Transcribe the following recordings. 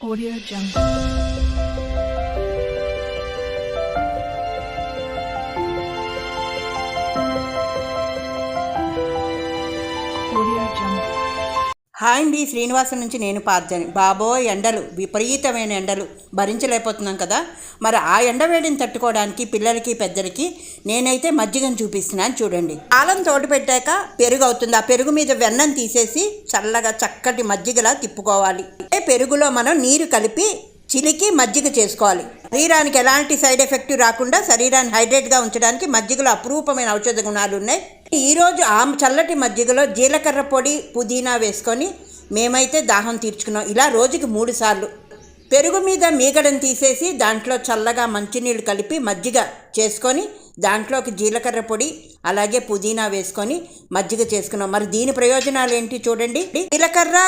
Audio Jungle. Hi అండి శ్రీనివాసం నుంచి నేను పార్జని. బాబోయ్ ఎండలు. విపరీతమైన ఎండలు. భరించలేకపోతున్నాం కదా. మరి ఆ ఎండ వేడిని తట్టుకోవడానికి పిల్లలకి పెద్దలకి నేనైతే మజ్జిగను చూపిస్తున్నాను చూడండి. ఆలం తోడు పెట్టాక పెరుగు అవుతుంది ఆ పెరుగు మీద వెన్నం తీసేసి చల్లగా చక్కటి మజ్జిగలా తిప్పుకోవాలి. ఏ పెరుగులో మనం నీరు కలిపి చిలికి మజ్జిగ చేసుకోవాలి. శరీరానికి ఎలాంటి సైడ్ ఎఫెక్ట్ రాకుండా శరీరాన్ని హైడ్రేట్గా ఉంచడానికి మజ్జిగలో అపురూపమైన ఔషధ గుణాలు ఉన్నాయి. ఈరోజు ఆ చల్లటి మజ్జిగలో జీలకర్ర పొడి పుదీనా వేసుకొని మేమైతే దాహం తీర్చుకున్నాం. ఇలా రోజుకి మూడు సార్లు. పెరుగు మీద మీగడను తీసేసి దాంట్లో చల్లగా మంచినీళ్ళు కలిపి మజ్జిగ చేసుకొని దాంట్లోకి జీలకర్ర పొడి అలాగే పుదీనా వేసుకొని మజ్జిగ చేసుకున్నాం. మరి దీని ప్రయోజనాలు ఏంటి చూడండి. జీలకర్ర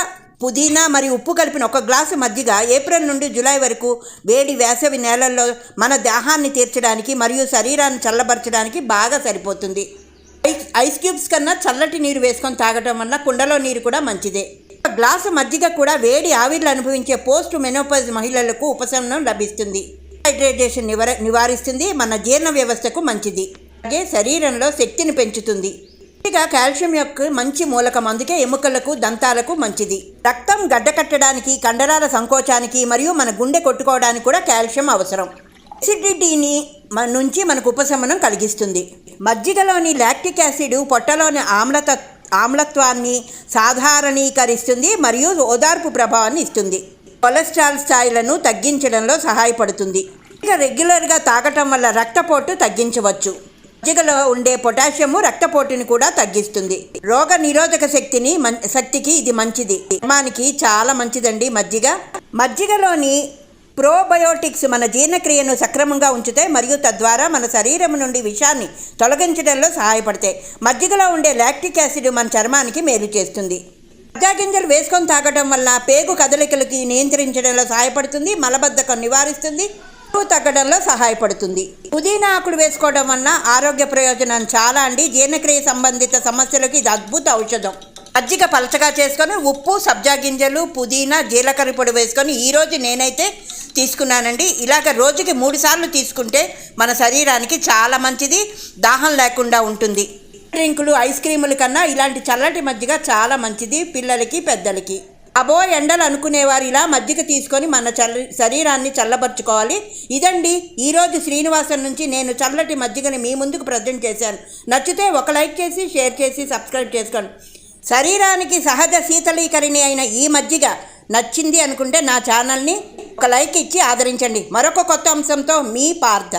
పుదీనా మరియు ఉప్పు కలిపిన ఒక గ్లాసు మజ్జిగ ఏప్రిల్ నుండి జూలై వరకు వేడి వేసవి నేలల్లో మన దాహాన్ని తీర్చడానికి మరియు శరీరాన్ని చల్లబరచడానికి బాగా సరిపోతుంది. ఐస్ ఐస్ క్యూబ్స్ కన్నా చల్లటి నీరు వేసుకొని తాగటం వల్ల కుండలో నీరు కూడా మంచిదే. ఒక గ్లాసు మజ్జిగ కూడా వేడి ఆవిర్లు అనుభవించే పోస్ట్ మెనోపజ్ మహిళలకు ఉపశమనం లభిస్తుంది. హైడ్రేటేషన్ నివార నివారిస్తుంది. మన జీర్ణ వ్యవస్థకు మంచిది. అలాగే శరీరంలో శక్తిని పెంచుతుంది. ఇక కాల్షియం యొక్క మంచి మూలకం అందుకే ఎముకలకు దంతాలకు మంచిది. రక్తం గడ్డకట్టడానికి కండరాల సంకోచానికి మరియు మన గుండె కొట్టుకోవడానికి కూడా కాల్షియం అవసరం. ఎసిడిటీని మన నుంచి మనకు ఉపశమనం కలిగిస్తుంది. మజ్జిగలోని లాక్టిక్ యాసిడ్ పొట్టలోని ఆమ్లత ఆమ్లత్వాన్ని సాధారణీకరిస్తుంది మరియు ఓదార్పు ప్రభావాన్ని ఇస్తుంది. కొలెస్ట్రాల్ స్థాయిలను తగ్గించడంలో సహాయపడుతుంది. ఇక రెగ్యులర్గా తాగటం వల్ల రక్తపోటు తగ్గించవచ్చు. మజ్జిగలో ఉండే పొటాషియము రక్తపోటుని కూడా తగ్గిస్తుంది. రోగ నిరోధక శక్తిని శక్తికి ఇది మంచిది. చర్మానికి చాలా మంచిదండి మజ్జిగ. మజ్జిగలోని ప్రోబయోటిక్స్ మన జీర్ణక్రియను సక్రమంగా ఉంచుతాయి మరియు తద్వారా మన శరీరం నుండి విషాన్ని తొలగించడంలో సహాయపడతాయి. మజ్జిగలో ఉండే లాక్టిక్ యాసిడ్ మన చర్మానికి మేలు చేస్తుంది. గింజలు వేసుకొని తాగడం వల్ల పేగు కదలికలకి నియంత్రించడంలో సహాయపడుతుంది మలబద్ధకం నివారిస్తుంది తగ్గడంలో సహాయపడుతుంది. పుదీనా ఆకులు వేసుకోవడం వల్ల ఆరోగ్య ప్రయోజనం చాలా అండి. జీర్ణక్రియ సంబంధిత సమస్యలకు ఇది అద్భుత ఔషధం. మజ్జిగ పలచగా చేసుకొని ఉప్పు సబ్జా గింజలు పుదీనా జీలకర్ర పొడి వేసుకొని ఈరోజు నేనైతే తీసుకున్నానండి. ఇలాగ రోజుకి మూడు సార్లు తీసుకుంటే మన శరీరానికి చాలా మంచిది దాహం లేకుండా ఉంటుంది. డ్రింకులు ఐస్ క్రీముల కన్నా ఇలాంటి చల్లటి మజ్జిగ చాలా మంచిది పిల్లలకి పెద్దలకి. అబో ఎండలు అనుకునేవారు ఇలా మజ్జిగ తీసుకొని మన చల్ల శరీరాన్ని చల్లబరుచుకోవాలి. ఇదండి ఈరోజు శ్రీనివాసం నుంచి నేను చల్లటి మజ్జిగని మీ ముందుకు ప్రజెంట్ చేశాను. నచ్చితే ఒక లైక్ చేసి షేర్ చేసి సబ్స్క్రైబ్ చేసుకోండి. శరీరానికి సహజ శీతలీకరణి అయిన ఈ మజ్జిగ నచ్చింది అనుకుంటే నా ఛానల్ని ఒక లైక్ ఇచ్చి ఆదరించండి. మరొక కొత్త అంశంతో మీ పార్థ.